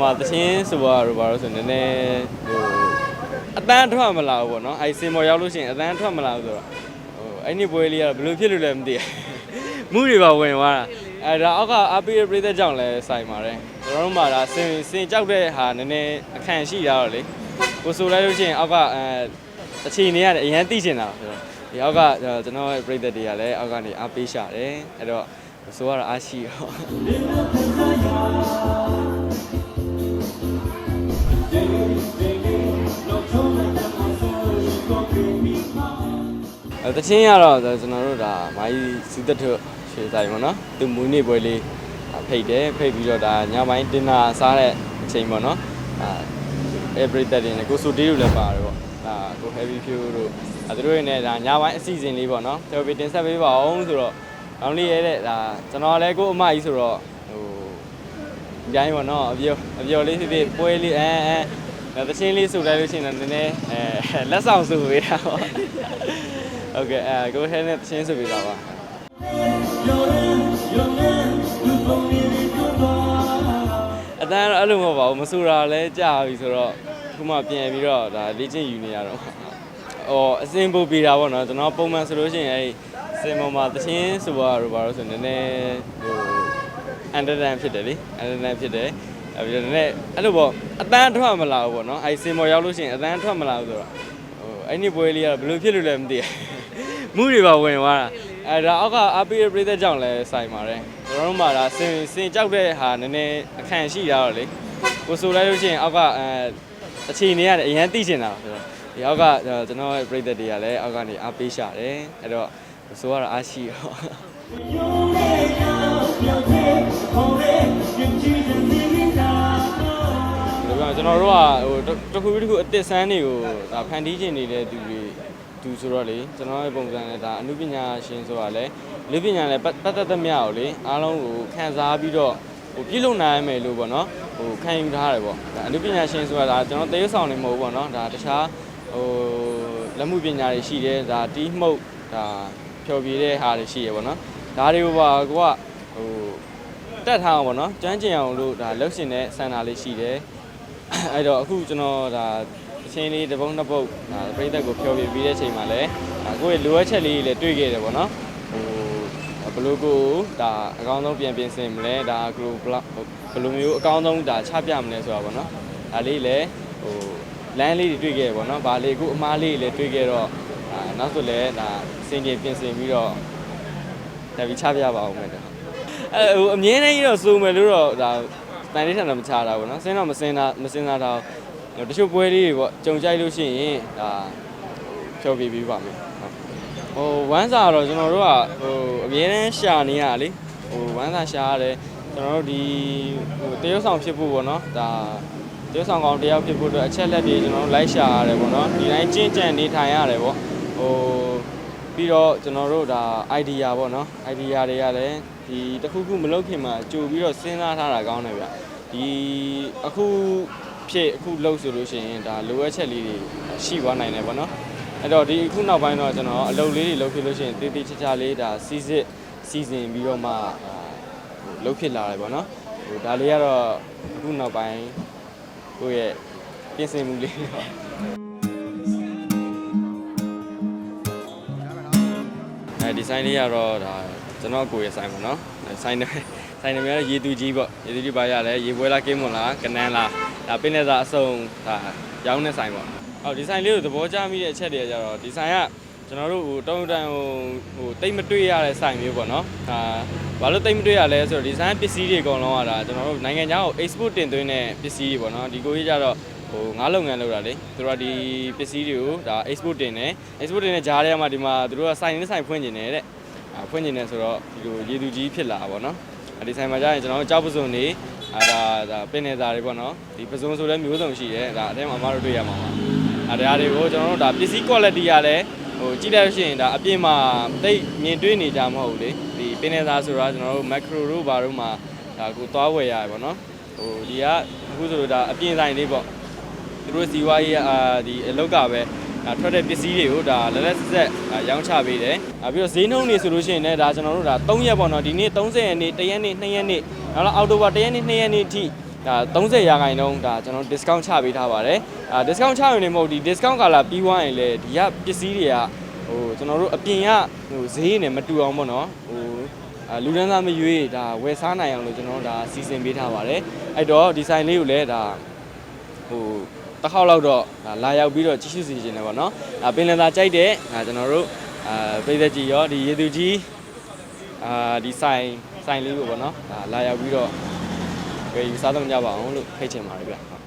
မှာတချင်းဆိုတော့ဘာလို့ဆိုရင်နည်းနည်းဟိုအတန်းထွက်မလာဘူးပေါ့နော်အဲ့စင်မော်ရောက်လို့ရှိရင်အတန်းထွက်မလာဘူးဆိုတော့ဟိုအဲ့ဒီပွဲလေးကတော့ဘယ်လိုဖြစ်လို့လဲမသိဘူးမှုတွေပါဝင်သွားတာအဲ့ဒါအောက်ကအာပီရပြည့်တဲ့ကြောင့်လဲဆိုင်ပါတယ်ကျွန်တော်တို့မှာဒါစင်စင်ကြောက်တဲ့ဟာနည်းနည်းအခန့်ရှိတာတော့လေကိုဆိုလိုက်လို့ရှိရင်အောက်ကအဲအချိန်နေရတယ်အရင်သိချင်တာဆိုတော့ဒီအောက်ကကျွန်တော်ရဲ့ပြည့်တဲ့တွေကလည်းအောက်ကနေအားပေးရှာတယ်အဲ့တော့ဆိုကတော့အားရှိရောအဲ တချင်းရတော့ကျွန်တော်တို့ဒါမာကြီးစီသက်ထုတ်ရွှေဆိုင်ပေါ့နော်သူမူနေပွဲလေးဖိတ်တယ်ဖိတ်ပြီးတော့ဒါညပိုင်းတင်နာစားတဲ့အချိန်ပေါ့နော်အာ every that တွေနဲ့ကိုဆိုတေးတို့လည်းပါတယ်ပေါ့ဒါကို heavy fuel တို့အဲသူတို့ရဲ့နဲ့ဒါညပိုင်းအစီအစဉ်လေးပေါ့နော်တော်ပြီတင်ဆက်ပေးပါအောင်ဆိုတော့ကောင်းလေးရဲ့တဲ့ဒါကျွန်တော်လည်းကိုအမကြီးဆိုတော့ဟိုကြိုင်းပေါ့နော်အပြောအပြောလေးဖြစ်ဖြစ်ပွဲလေးအဲအဲ သချင်းလေးဆိုလိုက်လို့ရှိရင်တော့နည်းနည်းအဲလက်ဆောင်ဆိုပေးတာပေါ့ဟုတ်ကဲ့အဲကိုဟဲနဲ့သချင်းဆိုပေးတာပါအတန်းတော့အဲ့လိုမဟုတ်ပါဘူးမဆူတာလဲကြာပြီဆိုတော့ခုမှပြန်ပြီးတော့ဒါလေ့ကျင့်ယူနေရတော့ဟောအစင်ပို့ပေးတာပေါ့နော်ကျွန်တော်ပုံမှန်ဆိုလို့ရှိရင်အဲ့စင်ပေါ်မှာသချင်းဆိုတာတော့ဘာလို့ဆိုနည်းနည်းဟိုအန်ဒရန်ဖြစ်တယ်လေအန်ဒရန်ဖြစ်တယ် အဲ့ပြီးတော့နည်းနည်းအဲ့လိုပေါ့အတန်းထွက်မလာဘူးပေါ့နော်အဲ့စင်ပေါ်ရောက်လို့ရှိရင်အတန်းထွက်မလာဘူးဆိုတော့ဟိုအဲ့ဒီပွဲလေးကတော့ဘယ်လိုဖြစ်လို့လဲမသိဘူးမှုတွေပါဝင်သွားတာအဲဒါအောက်ကအာပီရပြည့်တဲ့ကြောင့်လဲဆိုင်ပါတယ်ကျွန်တော်တို့မှာဒါစင်စင်ကြောက်တဲ့ဟာနည်းနည်းအခန့်ရှိတာတော့လေကိုဆိုလိုက်လို့ရှိရင်အောက်ကအဲအချိန်နေရတယ်အရင်သိချင်တာဆိုတော့ဒီအောက်ကကျွန်တော်ရဲ့ပြည့်တဲ့တွေကလည်းအောက်ကနေအားပေးရှာတယ်အဲ့တော့ကိုဆိုကတော့အားရှိတော့ဒါပေမဲ့ ကျွန်တော်တို့ကဟိုတစ်ခုပြီးတစ်ခုအသစ်ဆန်းတွေကိုဒါဖန်တီးခြင်းနေတဲ့သူတွေသူဆိုတော့လေကျွန်တော်ရဲ့ပုံစံနဲ့ဒါအမှုပညာရှင်ဆိုတာလေလူပညာနဲ့ပတ်ပတ်သက်သမျှကိုလေအားလုံးကိုခန်းစားပြီးတော့ဟိုပြည့်လုံနိုင်မယ်လို့ပေါ့နော်ဟိုခံယူထားတယ်ပေါ့ဒါအမှုပညာရှင်ဆိုတာဒါကျွန်တော်သေဆောင်နေမဟုတ်ဘူးပေါ့နော်ဒါတခြားဟိုလက်မှုပညာတွေရှိတယ်ဒါတီးမှုတ်ဒါဖြော်ပြတဲ့ဟာတွေရှိရပေါ့နော်ဒါတွေကိုပါကိုကဟိုတက်ထားအောင်ပေါ့နော်ကြမ်းကျင်အောင်လို့ဒါလှုပ်ရှင်တဲ့စံနာလေးရှိတယ် အဲ့တော့အခုကျွန်တော်ဒါအချင်းလေးတစ်ပုံနှစ်ပုတ်ဒါပြိသက်ကိုဖျော်ပြပြီးတဲ့အချိန်မှာလည်းဒါကိုယ့်ရဲ့လိုအပ်ချက်လေးတွေလည်းတွေ့ခဲ့တယ်ပေါ့နော်ဟိုဘယ်လိုကိုဒါအကောင်းဆုံးပြန်ပြင်ဆင်မလဲဒါကလိုဘယ်လိုမျိုးအကောင်းဆုံးဒါချပြမလဲဆိုတာပေါ့နော်ဒါလေးလည်းဟိုလမ်းလေးတွေတွေ့ခဲ့တယ်ပေါ့နော်ဗာလေးအခုအမားလေးတွေလည်းတွေ့ခဲ့တော့ဒါနောက်ဆိုလည်းဒါစင်ကြင်ပြင်ဆင်ပြီးတော့ဒါပြီးချပြပါအောင်မယ်တော့အဲဟိုအမြဲတမ်းကြီးတော့စုံမယ်လို့တော့ဒါ တန်လေးထံတော့မချတာပေါ့နော်စဉ်းတော့မစဉ်းတာမစဉ်းစားတာတချို့ပွဲလေးတွေပေါ့ကြုံကြိုက်လို့ရှိရင်ဒါဖြောပြပြီးပါမယ်ဟိုဝမ်းစာတော့ကျွန်တော်တို့ကဟိုအမြဲတမ်းရှာနေရလေဟိုဝမ်းစာရှာရတယ်ကျွန်တော်တို့ဒီဟိုတရုတ်ဆောင်ဖြစ်ဖို့ပေါ့နော်ဒါတရုတ်ဆောင်ကောင်တယောက်ဖြစ်ဖို့အတွက်အချက်လက်တွေကျွန်တော်တို့လိုက်ရှာရတယ်ပေါ့နော်ဒီတိုင်းကြင့်ကြံနေထိုင်ရတယ်ပေါ့ဟို ပြီးတော့ကျွန်တော်တို့ဒါ idea ပေါ့နော် idea တွေကလည်းဒီတခုခုမလုပ်ခင်မှာကြိုပြီးတော့စဉ်းစားထားတာကောင်းတယ်ဗျဒီအခုဖြစ်အခုလုပ်ဆိုလို့ရှိရင်ဒါလိုအပ်ချက်လေးတွေရှိသွားနိုင်တယ်ပေါ့နော်အဲ့တော့ဒီအခုနောက်ပိုင်းတော့ကျွန်တော်အလုပ်လေးတွေလုပ်ဖြစ်လို့ရှိရင်တည်တည်ချာချာလေးဒါစီစစ်စီစဉ်ပြီးတော့မှလုပ်ဖြစ်လာတယ်ပေါ့နော်ဟိုဒါလေးကတော့အခုနောက်ပိုင်းကိုယ့်ရဲ့ပြင်ဆင်မှုလေးပါ အဲဒီဆိုင်လေးကတော့ဒါကျွန်တော်ကိုယ်ရဲ့ဆိုင်ပေါ့နော်အဲဆိုင်နေဆိုင်နေများရေတူကြီးပေါ့ရေတူကြီးပါရလဲရေပွဲလားကင်းမွန်လားကနန်းလားဒါပင်းနေသားအစုံဒါရောင်းတဲ့ဆိုင်ပေါ့အော်ဒီဆိုင်လေးကိုသဘောကျမိတဲ့အချက်တွေကကြတော့ဒီဆိုင်ကကျွန်တော်တို့ဟိုတုံးတန်ဟိုဟိုတိတ်မတွေ့ရတဲ့ဆိုင်မျိုးပေါ့နော်ဒါဘာလို့တိတ်မတွေ့ရလဲဆိုတော့ဒီဆိုင်ပစ္စည်းတွေအကုန်လုံးကဒါကျွန်တော်တို့နိုင်ငံခြားကို export တင်သွင်းတဲ့ပစ္စည်းတွေပေါ့နော်ဒီကိုကြီးကြတော့ ဟိုငါးလုပ်ငန်းလုပ်တာလေသူတို့ကဒီပစ္စည်းတွေကိုဒါ export တင်တယ် export တင်တဲ့ဂျားထဲမှာဒီမှာသူတို့ကဆိုင်နဲ့ဆိုင်ဖွင့်နေတယ်တဲ့အာဖွင့်နေတယ်ဆိုတော့ဒီလိုရေသူကြီးဖြစ်လာတာပေါ့နော်အဒီဆိုင်မှာကျရင်ကျွန်တော်တို့ကြောက်ပစုံနေအာဒါဒါပင်နေသားတွေပေါ့နော်ဒီပစုံဆိုလည်းမျိုးစုံရှိတယ်ဒါအထဲမှာအမတို့တွေ့ရမှာပါအာဒါတွေကိုကျွန်တော်တို့ဒါပစ္စည်း quality ကလည်းဟိုကြည့်လိုက်လို့ရှိရင်ဒါအပြင်မှာတိတ်မြင်တွေ့နေကြမဟုတ်ဘူးလေဒီပင်နေသားဆိုတာကျွန်တော်တို့ macro တို့ဘာတို့မှာဒါကိုသွားဝယ်ရတယ်ပေါ့နော်ဟိုဒီကအခုဆိုတော့ဒါအပြင်ဆိုင်လေးပေါ့သူ တို့စီဝါရေးအာဒီအလောက်ကပဲဒါထွက်တဲ့ပစ္စည်းတွေကိုဒါလက်လက်ဆက်ဆက်ဒါရောင်းချပေးတယ်။နောက်ပြီးတော့ဈေးနှုန်းတွေဆိုလို့ရှိရင်လည်းဒါကျွန်တော်တို့ဒါ3ရက်ပေါ့နော်ဒီနေ့30ရက်နေ့1ရက်နေ့2ရက်နေ့နောက်တော့အောက်တိုဘာ1ရက်နေ့2ရက်နေ့အထိဒါ30ရာခိုင်နှုန်းဒါကျွန်တော် discount ချပေးထားပါတယ်အာ discount ချရုံနဲ့မဟုတ်ဒီ discount ကာလာပြီးသွားရင်လေဒီကပစ္စည်းတွေကဟိုကျွန်တော်တို့အပြင်ကဟိုဈေးနဲ့မတူအောင်ပေါ့နော်ဟိုအာလူဒန်းသားမရွေးဒါဝယ်စားနိုင်အောင်လို့ကျွန်တော်တို့ဒါစီစဉ်ပေးထားပါတယ်အဲ့တော့ဒီဆိုင်လေးကိုလည်းဒါဟို တစ်ခေါက်လောက်တော့ဒါလာရောက်ပြီးတော့ကြည့်ရှုစီခြင်းတယ်ပေါ့နော်ဒါပင်လယ်သာကြိုက်တဲ့ဒါကျွန်တော်တို့အာပြည်သက်ကြီးရောဒီရေသူကြီးအာဒီဆိုင်ဆိုင်လေးကိုပေါ့နော်ဒါလာရောက်ပြီးတော့ဝယ်ယူစားသုံးကြပါအောင်လို့ဖိတ်ချင်ပါတယ်ဗျ